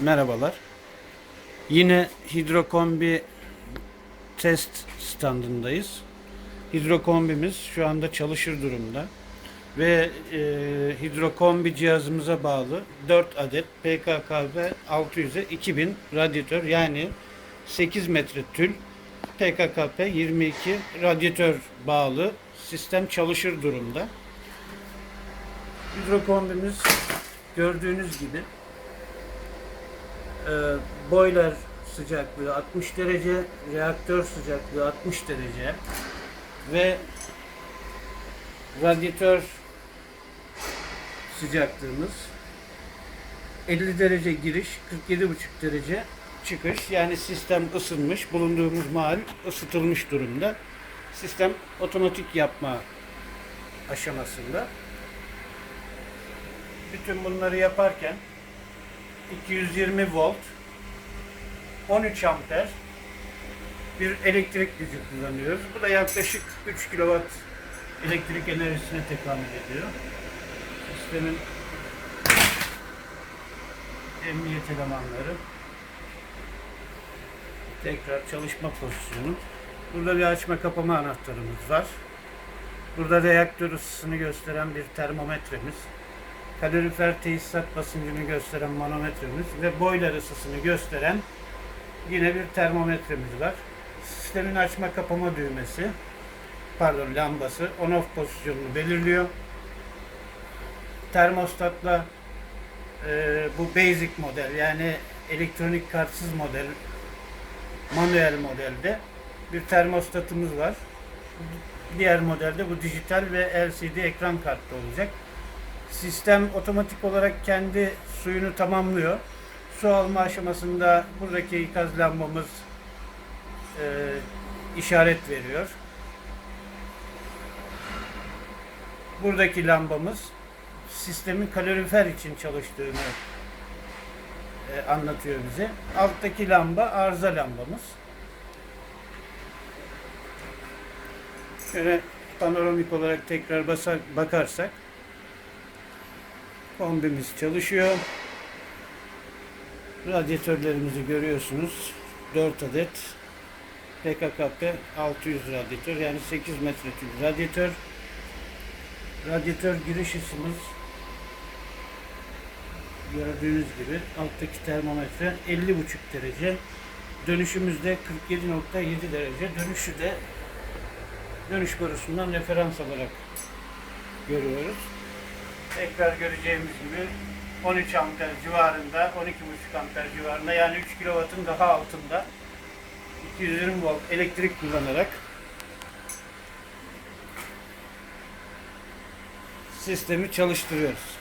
Merhabalar. Yine hidrokombi test standındayız. Hidrokombimiz şu anda çalışır durumda. Ve e, hidrokombi cihazımıza bağlı 4 adet PKKV 600'e 2000 radyatör yani 8 metre tül PKKP 22 radyatör bağlı sistem çalışır durumda. Hidrokombimiz gördüğünüz gibi e, boiler sıcaklığı 60 derece, reaktör sıcaklığı 60 derece ve radyatör sıcaklığımız 50 derece giriş, 47,5 derece çıkış. Yani sistem ısınmış, bulunduğumuz mahal ısıtılmış durumda. Sistem otomatik yapma aşamasında. Bütün bunları yaparken 220 volt 13 amper bir elektrik gücü kullanıyoruz. Bu da yaklaşık 3 kW elektrik enerjisine tekamül ediyor. Sistemin emniyet elemanları tekrar çalışma pozisyonu. Burada bir açma kapama anahtarımız var. Burada reaktör ısısını gösteren bir termometremiz kalorifer tesisat basıncını gösteren manometremiz ve boiler ısısını gösteren yine bir termometremiz var. Sistemin açma kapama düğmesi, pardon lambası on off pozisyonunu belirliyor. Termostatla e, bu basic model yani elektronik kartsız model manuel modelde bir termostatımız var. Diğer modelde bu dijital ve LCD ekran kartlı olacak. Sistem otomatik olarak kendi suyunu tamamlıyor. Su alma aşamasında buradaki ikaz lambamız e, işaret veriyor. Buradaki lambamız sistemin kalorifer için çalıştığını e, anlatıyor bize. Alttaki lamba arıza lambamız. Şöyle panoramik olarak tekrar basar, bakarsak Kombimiz çalışıyor. Radyatörlerimizi görüyorsunuz. 4 adet PKKP 600 radyatör yani 8 metre tül radyatör. Radyatör giriş ısımız gördüğünüz gibi alttaki termometre 50,5 derece. Dönüşümüzde 47.7 derece. Dönüşü de dönüş borusundan referans alarak görüyoruz tekrar göreceğimiz gibi 13 amper civarında, 12,5 amper civarında yani 3 kW'ın daha altında 220 volt elektrik kullanarak sistemi çalıştırıyoruz.